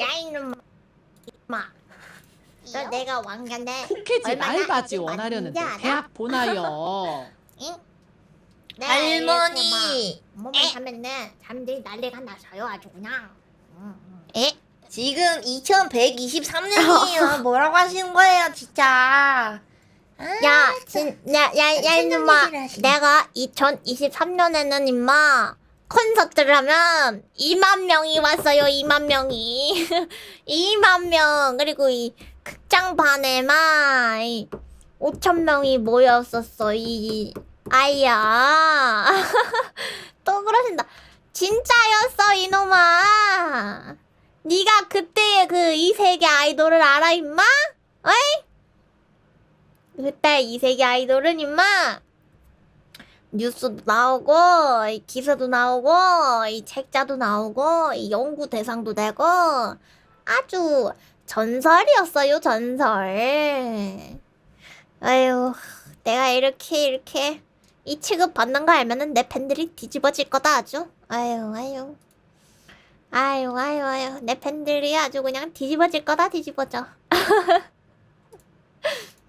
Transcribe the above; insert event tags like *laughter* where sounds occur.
야 이놈 마. 너 내가 얼마나 알바지 아직 원하려는데 알아? 대학 보나요? *laughs* 응? 할머니 몸을 하면은 사람들이 난리가 나서요 아주 그냥. 응, 응. 에? 지금 2123년이에요 *laughs* 뭐라고 하시는 거예요 진짜 아, 야, 진, 야, 야, 야, 이놈아. 하시네. 내가 2023년에는 임마 콘서트를 하면 2만 명이 왔어요. 2만 명이. *laughs* 2만 명. 그리고 이 극장판에만 이 5천 명이 모였었어. 이 아이야. *laughs* 또 그러신다. 진짜였어, 이놈아. 네가 그때의 그 이 세계 아이돌을 알아, 임마? 어이? 그때 이 세계 아이돌은 임마 뉴스도 나오고 이 기사도 나오고 이 책자도 나오고 이 연구 대상도 되고 아주 전설이었어요 전설. 아유 내가 이렇게 이렇게 이 취급 받는 거 알면은 내 팬들이 뒤집어질 거다 아주. 아유 아유. 아유 아유 아유. 내 팬들이 아주 그냥 뒤집어질 거다 뒤집어져 *laughs*